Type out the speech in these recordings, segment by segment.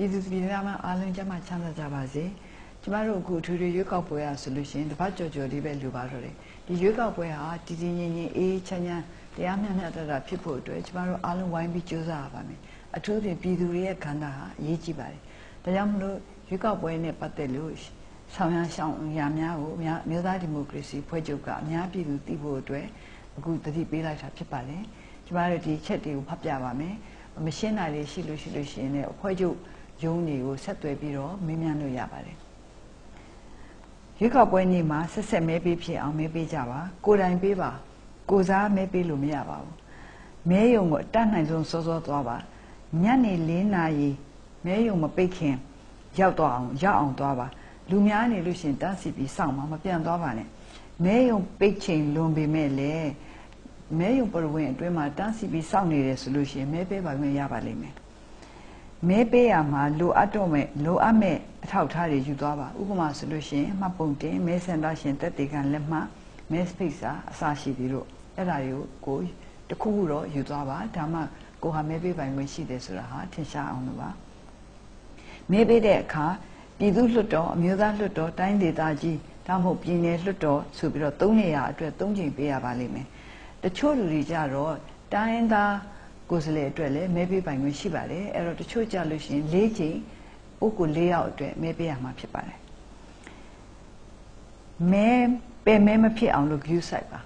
ပြည်သူပြည်သားများအားလုံးကျန်းမာချမ်းသာကြပါစေကျမတို့အခုအထူးထူးရွေးကောက်ပွဲရဆိုလို့ရှိရင်တပတ်ကြော်ကြော်လေးပဲလိုပါတော့တယ်ဒီရွေးကောက်ပွဲဟာတည်တည်ငြိမ်ငြိမ်အေးချမ်းချမ်းတရားမျှမျှတတဖြစ်ဖို့အတွက်ကျမတို့အားလုံးဝိုင်းပြီးကြိုးစားရပါမယ်အထူးဖြင့်ပြည်သူတွေရဲ့ခန္ဓာဟာအရေးကြီးပါတယ်ဒါကြောင့်မလို့ရွေးကောက်ပွဲနဲ့ပတ်သက်လို့ဆောင်ရရှောင်းရများကိုအများမျိုးသားဒီမိုကရေစီဖွဲ့ချုပ်ကအများပြည်သူသိဖို့အတွက်အခုတတိပေးလိုက်တာဖြစ်ပါတယ်ကျမတို့ဒီချက်တွေကိုဖတ်ပြပါမယ်မရှင်းနိုင်လေရှိလို့ရှိလို့ရှိရင်လည်းအဖွဲ့ချုပ် ရုံးတွေကိုဆက်သွယ်ပြီးတော့မေးမြန်းလို့ရပါတယ်ရွေးကောက်ပွဲနေ့မှာဆက်ဆက်မဲပေးဖြစ်အောင်မဲပေးကြပါကိုယ်တိုင်ပေးပါကိုစားမဲပေးလို့မရပါဘူးမဲယုံကိုအတတ်နိုင်ဆုံးစောစောသွားပါညနေ၄နာရီမဲယုံမပိတ်ခင်ရောက်တော့အောင်ရောက်အောင်သွားပါလူများနေလို့ရှိရင်တန်းစီပြီးစောင့်မှာမပြန်သွားပါနဲ့မဲယုံပိတ်ချိန်လွန်ပေမဲ့လည်းမဲယုံပရဝင်းအတွင်းမှာတန်းစီပြီးစောင့်နေတယ်ဆိုလို့ရှိရင်မဲပေးပါခွင့်ရပါလိမ့်မယ် မဲပေးရမှာလိုအပ်တော့မဲ့လိုအပ်မဲ့အထောက်အထားတွေယူသွားပါဥပမာဆိုလို့ရှိရင်မှတ်ပုံတင်မဲစင်တာရှင်တက်တေကန်လက်မှတ်မဲစပိတ်စာအစရှိသေးလို့အဲ့ဒါတွေကိုကိုတခုခုတော့ယူသွားပါဒါမှကိုဟာမဲပေးပိုင်ခွင့်ရှိတယ်ဆိုတာဟာထင်ရှားအောင်လို့ပါမဲပေးတဲ့အခါပြည်သူ့လွှတ်တော်အမျိုးသားလွှတ်တော်တိုင်းဒေသကြီးဒါမှမဟုတ်ပြည်နယ်လွှတ်တော်ဆိုပြီးတော့၃နေရာအတွက်၃ချိန်ပေးရပါလိမ့်မယ်တချို့လူတွေကြတော့တိုင်းသား ကိုယ်စားလှယ်အတွက်လည်းမဲပေးပိုင်ခွင့်ရှိပါတယ်အဲ့တော့တချို့ကြလို့ရှိရင်၄ချိန်ဥက္ကု၄ယောက်အတွက်မဲပေးရမှာဖြစ်ပါတယ်မဲပဲမဲမဖြစ်အောင်လို့ view site ပါ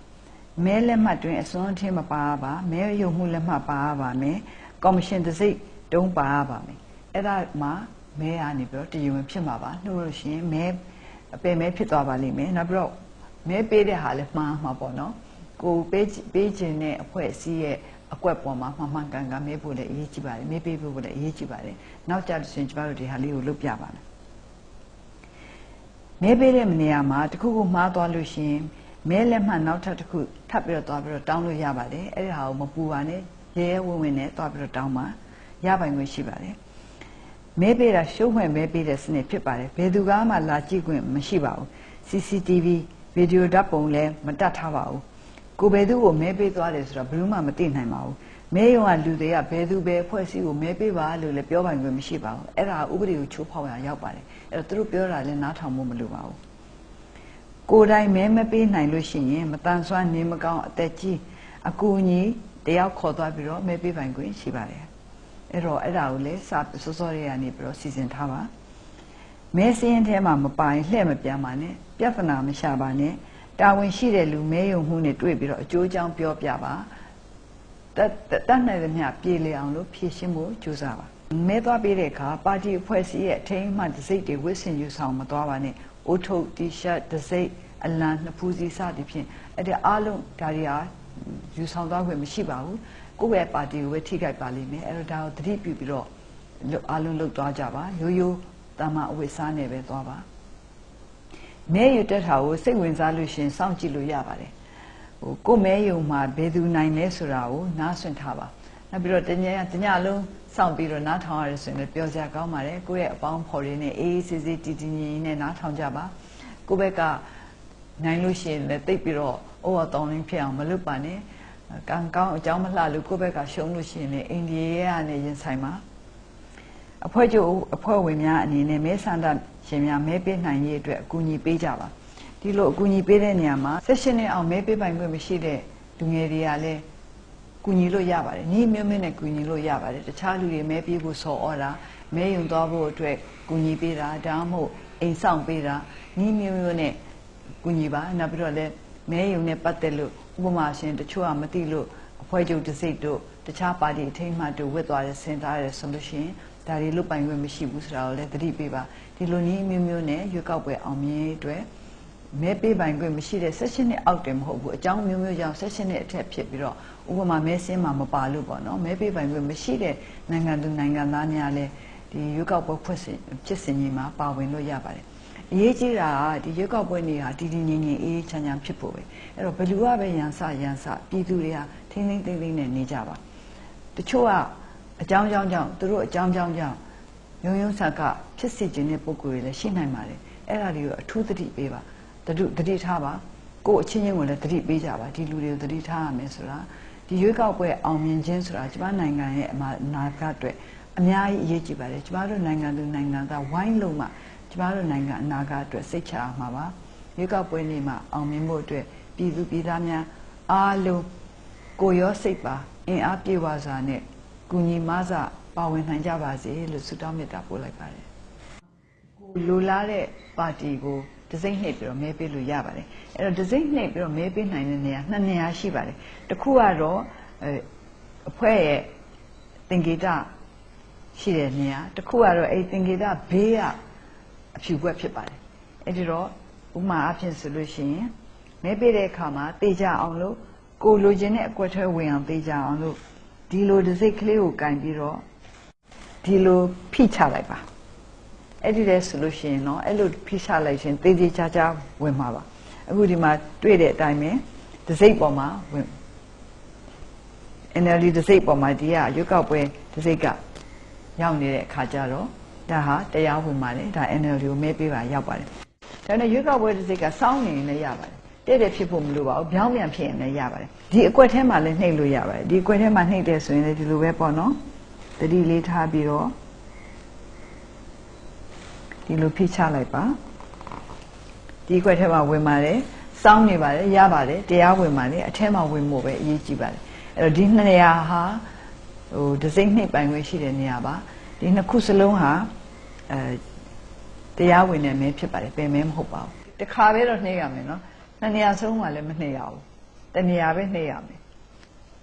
မဲလက်မှတ်တွင်အစွန်းအထင်းမပါပါမဲရုံမှုလက်မှတ်ပါပါမယ်ကော်မရှင်တစိတ်တုံးပါပါမယ်အဲ့ဒါမှမဲရနေပြီးတော့တည်ရင်ဖြစ်မှာပါနှုတ်လို့ရှိရင်မဲအပယ်မဲဖြစ်သွားပါလိမ့်မယ်နောက်ပြီးတော့မဲပေးတဲ့ဟာလည်းမှားမှာပေါ့နော်ကိုပေးပေးခြင်းတဲ့အဖွဲ့အစည်းရဲ့ အကွက်ပေါ်မှာမှန်မှန်ကန်ကန်မဲဖို့လည်းအရေးကြီးပါတယ်မဲပေးဖို့လည်းအရေးကြီးပါတယ်နောက်ကြလို့ရှိရင်ကျမတို့ဒီဟာလေးကိုလုပ်ပြပါမယ်မဲပေးတဲ့နေရာမှာတခုခုမှားသွားလို့ရှိရင်မဲလက်မှတ်နောက်ထပ်တစ်ခုထပ်ပြီးတော့သွားပြီးတော့တောင်းလို့ရပါတယ်အဲ့ဒီဟာကိုမပူပါနဲ့ရဲရဲဝံ့ဝံ့နဲ့သွားပြီးတော့တောင်းပါရပိုင်ခွင့်ရှိပါတယ်မဲပေးတာရှုံးမှဲမဲပေးတဲ့စနစ်ဖြစ်ပါတယ်ဘယ်သူကမှလာကြည့်ခွင့်မရှိပါဘူး CCTV ဗီဒီယိုဓာတ်ပုံလည်းမတတ်ထားပါဘူး ကိုဘယ်သူကိုမဲပေးသွားတယ်ဆိုတော့ဘယ်သူမှမသိနိုင်ပါဘူးမဲယုံကလူတွေကဘယ်သူပဲဖွဲ့စည်းကိုမဲပေးပါလို့လည်းပြောပိုင်ခွင့်မရှိပါဘူးအဲ့ဒါဥပဒေကိုချိုးဖောက်ရရောက်ပါတယ်အဲ့တော့သူတို့ပြောတာလည်းနားထောင်ဖို့မလိုပါဘူးကိုယ်တိုင်မဲမပေးနိုင်လို့ရှိရင်မတန်ဆွမ်းနေမကောင်းအသက်ကြီးအကူအညီတယောက်ခေါ်သွားပြီးတော့မဲပေးပိုင်ခွင့်ရှိပါတယ်အဲ့တော့အဲ့ဒါကိုလည်းစာစောစောတွေကနေပြီးတော့စီစဉ်ထားပါမဲစင်းထဲမှာမပိုင်လှဲ့မပြန်ပါနဲ့ပြဿနာမရှာပါနဲ့ တာဝန်ရှိတဲ့လူမဲယုံမှုနဲ့တွေ့ပြီးတော့အကျိုးအကြောင်းပြောပြပါတတ်တတ်နိုင်သမျှပြေလည်အောင်လို့ဖြည့်ရှင်းဖို့ကြိုးစားပါမဲသွားပေးတဲ့အခါပါတီအဖွဲ့အစည်းရဲ့အထိမ်းအမှတ်ဒစိတ်တွေဝစ်ဆင်ယူဆောင်မသွားပါနဲ့အိုးထုတ်တီရှပ်ဒစိတ်အလံနှစ်ဖူးစီစသည်ဖြင့်အဲ့ဒီအားလုံးဒါတွေဟာယူဆောင်သွားခွင့်မရှိပါဘူးကိုယ့်ရဲ့ပါတီကိုပဲထိခိုက်ပါလိမ့်မယ်အဲ့တော့ဒါကိုသတိပြုပြီးတော့အားလုံးလှုပ်သွားကြပါရိုးရိုးတာမအဝိစားနဲ့ပဲသွားပါ မဲယူတက်တာကိုစိတ်ဝင်စားလို့ရှင်စောင့်ကြည့်လို့ရပါတယ်ဟိုကိုမဲယုံမှာဘယ်သူနိုင်လဲဆိုတာကိုနားဆွင့်ထားပါနောက်ပြီးတော့တညတညလုံးစောင့်ပြီးတော့နားထောင်ရတယ်ဆိုရင်လည်းပြောစရာကောင်းပါတယ်ကိုယ့်ရဲ့အပေါင်းဖော်တွေနဲ့အေးအေးဆေးဆေးတည်တည်ငြိမ်ငြိမ်နဲ့နားထောင်ကြပါကိုယ့်ဘက်ကနိုင်လို့ရှိရင်လည်းတိတ်ပြီးတော့အိုးအတောင်းရင်းဖြစ်အောင်မလုပ်ပါနဲ့ကံကောင်းအကြောင်းမလှလို့ကိုယ့်ဘက်ကရှုံးလို့ရှိရင်လည်းအိန္ဒိယကနေရင်ဆိုင်ပါ အဖွဲ့ချုပ်အဖွဲ့ဝင်များအနေနဲ့မဲဆန္ဒရှင်များမဲပေးနိုင်ရေးအတွက်အကူအညီပေးကြပါဒီလိုအကူအညီပေးတဲ့နေရာမှာဆက်ရှင်နဲ့အောင်မဲပေးပိုင်ခွင့်မရှိတဲ့လူငယ်တွေကလည်းကူညီလို့ရပါတယ်ညီမျိုးမျိုးနဲ့ကူညီလို့ရပါတယ်တခြားလူတွေမဲပေးဖို့ဆော်ဩတာမဲယုံသွားဖို့အတွက်ကူညီပေးတာဒါမှမဟုတ်အိမ်ဆောင်ပေးတာညီမျိုးမျိုးနဲ့ကူညီပါနောက်ပြီးတော့လည်းမဲယုံနဲ့ပတ်သက်လို့ဥပမာရှင်တချို့ကမသိလို့အဖွဲ့ချုပ်တစိတ်တို့တခြားပါတီအထိမ်းအမှတ်တို့ဝတ်သွားတယ်ဆင်ထားတယ်ဆိုလို့ရှိရင် ဒါတွေလွတ်ပိုင်ခွင့်မရှိဘူးဆိုတာကိုလည်းသတိပေးပါဒီလိုနည်းမျိုးမျိုးနဲ့ရွေးကောက်ပွဲအောင်မြင်အတွက်မဲပေးပိုင်ခွင့်မရှိတဲ့ဆက်ရှင်နဲ့အောက်တယ်မဟုတ်ဘူးအကြောင်းမျိုးမျိုးကြောင့်ဆက်ရှင်နဲ့အထက်ဖြစ်ပြီးတော့ဥပမာမဲစင်းမှာမပါလို့ပေါ့နော်မဲပေးပိုင်ခွင့်မရှိတဲ့နိုင်ငံသူနိုင်ငံသားများလည်းဒီရွေးကောက်ပွဲဖွဲ့စင်ဖြစ်စဉ်ကြီးမှာပါဝင်လို့ရပါတယ်အရေးကြီးတာကဒီရွေးကောက်ပွဲနေဟာတည်တည်ငြိမ်ငြိမ်အေးချမ်းချမ်းဖြစ်ဖို့ပဲအဲ့တော့ဘယ်သူကပဲရန်စရန်စပြည်သူတွေကထင်းထင်းသိမ့်သိမ့်နဲ့နေကြပါတချို့က အကြောင်းကြောင်းကြောင့်သူတို့အကြောင်းကြောင်းကြောင့်ရုံရုံဆက်ကဖြစ်စီခြင်းတဲ့ပုံကိုယ်တွေလည်းရှိနိုင်ပါတယ်အဲ့ဒါတွေကိုအထူးသတိပေးပါတတိတတိထားပါကိုယ်အချင်းချင်းကိုလည်းတတိပေးကြပါဒီလူတွေကိုတတိထားရမယ်ဆိုတာဒီရွေးကောက်ပွဲအောင်မြင်ခြင်းဆိုတာကျမနိုင်ငံရဲ့အနာဂတ်အတွက်အများကြီးအရေးကြီးပါတယ်ကျမတို့နိုင်ငံသူနိုင်ငံသားဝိုင်းလုံးမှကျမတို့နိုင်ငံအနာဂတ်အတွက်စိတ်ချရမှာပါရွေးကောက်ပွဲနေ့မှာအောင်မြင်ဖို့အတွက်ပြည်သူပြည်သားများအားလုံးကိုယ်ရောစိတ်ပါအင်အားပြေဝစွာနဲ့ ကုညီမဆပါဝင်နိုင်ကြပါစေလို့ဆုတောင်းမေတ္တာပို့လိုက်ပါတယ်ကိုလိုလားတဲ့ပါတီကိုဒစိမ့်နှိပ်ပြီးတော့မဲပေးလို့ရပါတယ်အဲ့တော့ဒစိမ့်နှိပ်ပြီးတော့မဲပေးနိုင်တဲ့နေရာနှစ်နေရာရှိပါတယ်တစ်ခုကတော့အဲအဖွဲ့ရဲ့သင်္ကေတရှိတဲ့နေရာတစ်ခုကတော့အဲ့သင်္ကေတဘေးကအဖြူဘွက်ဖြစ်ပါတယ်အဲ့ဒီတော့ဥပမာအဖြစ်ဆိုလို့ရှိရင်မဲပေးတဲ့အခါမှာတေချအောင်လို့ကိုလိုချင်တဲ့အကွက်ထဲဝင်အောင်တေချအောင်လို့ ဒီလိုဒစိမ့်ကလေးကိုကင်ပြီးတော့ဒီလိုဖိချလိုက်ပါအဲ့ဒီလဲဆိုလို့ရှိရင်တော့အဲ့လိုဖိချလိုက်ရှင်တေးသေးချာချာဝင်မှာပါအခုဒီမှာတွေ့တဲ့အတိုင်းပဲဒစိမ့်ပေါ်မှာဝင် NLD ဒစိမ့်ပေါ်မှာဒီကရွက်ကောက်ပွဲဒစိမ့်ကရောက်နေတဲ့အခါကျတော့ဒါဟာတရားဝင်ပါတယ်ဒါ NLD ကိုမဲပေးပါရောက်ပါတယ်ဒါနဲ့ရွက်ကောက်ပွဲဒစိမ့်ကစောင်းနေရင်လည်းရပါတယ် တဲ့တဲ့ဖြစ်ဖို့မလိုပါဘူးပြောင်းပြန်ဖြစ်ရင်လည်းရပါတယ်ဒီအကွက်ထဲမှာလည်းနှိပ်လို့ရပါတယ်ဒီအကွက်ထဲမှာနှိပ်တယ်ဆိုရင်လည်းဒီလိုပဲပေါ့နော်တတိလေးထားပြီးတော့ဒီလိုဖိချလိုက်ပါဒီအကွက်ထဲမှာဝင်ပါတယ်စောင်းနေပါတယ်ရပါတယ်တရားဝင်ပါတယ်အထဲမှာဝင်ဖို့ပဲအရေးကြီးပါတယ်အဲ့တော့ဒီနှစ်နေရာဟာဟိုဒစိမ့်နှိပ်ပိုင်ခွင့်ရှိတဲ့နေရာပါဒီနှစ်ခုစလုံးဟာအဲတရားဝင်တဲ့မဲဖြစ်ပါတယ်ပင်မဲမဟုတ်ပါဘူးတခါပဲတော့နှိပ်ရမယ်နော် နှစ်နေရာစလုံးမှာလည်းမနှိပ်ရဘူးတနေရာပဲနှိပ်ရမယ်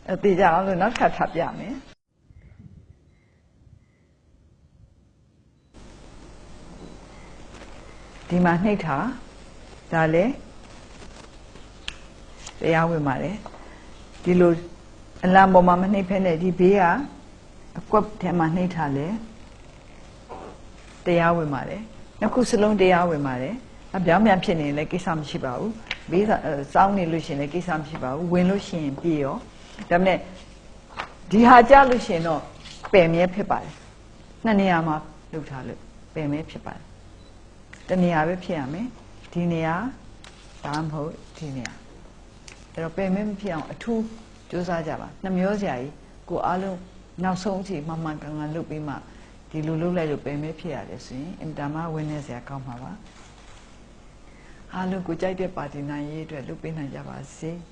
အဲတေကြအောင်လို့နောက်တစ်ခါထပ်ပြမယ်ဒီမှာနှိပ်ထားဒါလည်းတရားဝင်ပါတယ်ဒီလိုအလံပေါ်မှာမနှိပ်ဖဲနဲ့ဒီဘေးကအကွက်ထဲမှာနှိပ်ထားလဲတရားဝင်ပါတယ်နှစ်ခုစလုံးတရားဝင်ပါတယ် အပြောင်းပြန်ဖြစ်နေရင်လည်းကိစ္စမရှိပါဘူးဘေးစောင်းနေလို့ရှိရင်လည်းကိစ္စမရှိပါဘူးဝင်လို့ရှိရင်ပြေရောဒါပေမဲ့ဒီဟာကြလို့ရှိရင်တော့ပယ်မြဲဖြစ်ပါတယ်နှစ်နေရာမှာလုပ်ထားလို့ပယ်မြဲဖြစ်ပါတယ်တနေရာပဲဖြစ်ရမယ်ဒီနေရာဒါမှမဟုတ်ဒီနေရာအဲ့တော့ပယ်မမဖြစ်အောင်အထူးစူးစမ်းကြပါနှမျောစရာကြီးကိုအားလုံးနောက်ဆုံးအချိန်မှန်မှန်ကန်ကန်လုပ်ပြီးမှဒီလိုလုပ်လိုက်လို့ပယ်မဖြစ်ရတယ်ဆိုရင်အင်တာမဝင်းနေစရာကောင်းမှာပါ အားလုံးကိုကြိုက်တဲ့ပါတီနိုင်ရေးအတွက်လုပ်ပေးနိုင်ကြပါစေ။